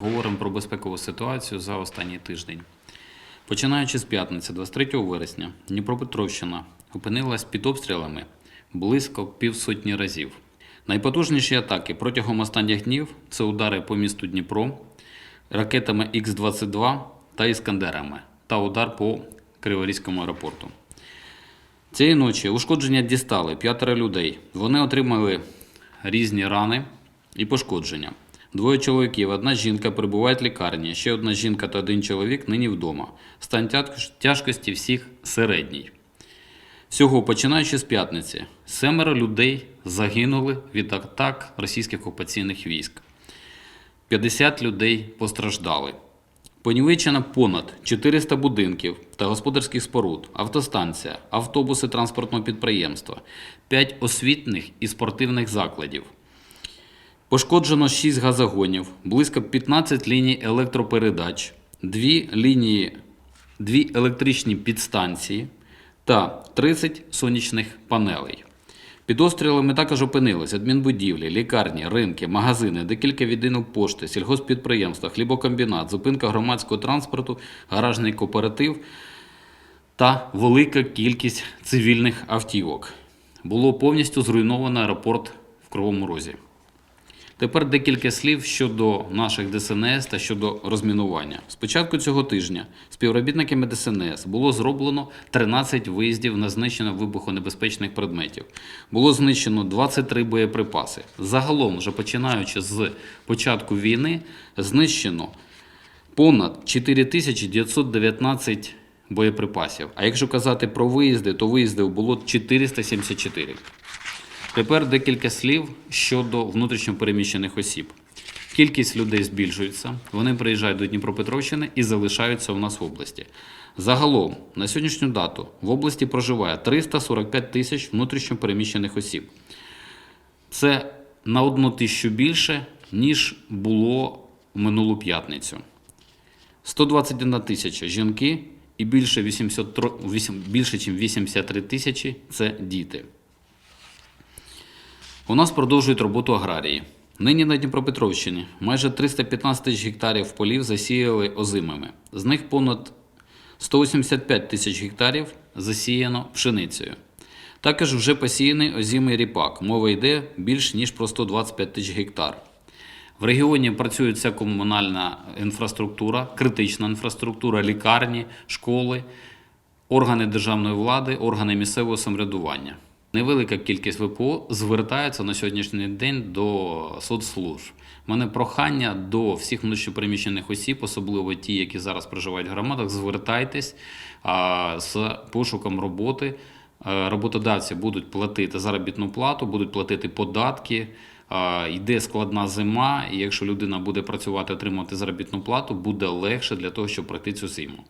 Говоримо про безпекову ситуацію за останній тиждень. Починаючи з п'ятниці, 23 вересня, Дніпропетровщина опинилась під обстрілами близько півсотні разів. Найпотужніші атаки протягом останніх днів це удари по місту Дніпро ракетами Х-22 та Іскандерами та удар по Криворізькому аеропорту. Цієї ночі ушкодження дістали п'ятеро людей. Вони отримали різні рани і пошкодження. Двоє чоловіків, одна жінка перебувають в лікарні, ще одна жінка та один чоловік нині вдома. Стан тяжкості всіх середній. Всього починаючи з п'ятниці, семеро людей загинули від атак російських окупаційних військ. 50 людей постраждали. Понівечено понад 400 будинків та господарських споруд, автостанція, автобуси транспортного підприємства, 5 освітних і спортивних закладів. Пошкоджено 6 газогонів, близько 15 ліній електропередач, 2 лінії, 2 електричні підстанції та 30 сонячних панелей. Під обстрілами також опинились адмінбудівлі, лікарні, ринки, магазини, декілька відділів пошти, сільгосппідприємства, хлібокомбінат, зупинка громадського транспорту, гаражний кооператив та велика кількість цивільних автівок. Було повністю зруйновано аеропорт в Кривому Розі. Тепер декілька слів щодо наших ДСНС та щодо розмінування. З початку цього тижня співробітниками ДСНС було зроблено 13 виїздів на знищення вибухонебезпечних предметів. Було знищено 23 боєприпаси. Загалом, вже починаючи з початку війни, знищено понад 4919 боєприпасів. А якщо казати про виїзди, то виїздів було 474. Тепер декілька слів щодо внутрішньопереміщених осіб. Кількість людей збільшується, вони приїжджають до Дніпропетровщини і залишаються у нас в області. Загалом, на сьогоднішню дату в області проживає 345 тисяч внутрішньопереміщених осіб. Це на одну тисячу більше, ніж було минулу п'ятницю. 121 тисяча жінки і більше, 83, вісім- більше ніж 83 тисячі це діти. У нас продовжують роботу аграрії. Нині на Дніпропетровщині майже 315 тисяч гектарів полів засіяли озимими. З них понад 185 тисяч гектарів засіяно пшеницею. Також вже посіяний озимий ріпак. Мова йде більш ніж про 125 тисяч гектар. В регіоні працює вся комунальна інфраструктура, критична інфраструктура, лікарні, школи, органи державної влади, органи місцевого самоврядування. Невелика кількість ВПО звертаються на сьогоднішній день до соцслужб. У мене прохання до всіх внутрішньопереміщених осіб, особливо ті, які зараз проживають в громадах, звертайтесь а, з пошуком роботи. Е, Роботодавці будуть платити заробітну плату, будуть платити податки. Йде складна зима, і якщо людина буде працювати, отримувати заробітну плату, буде легше для того, щоб пройти цю зиму.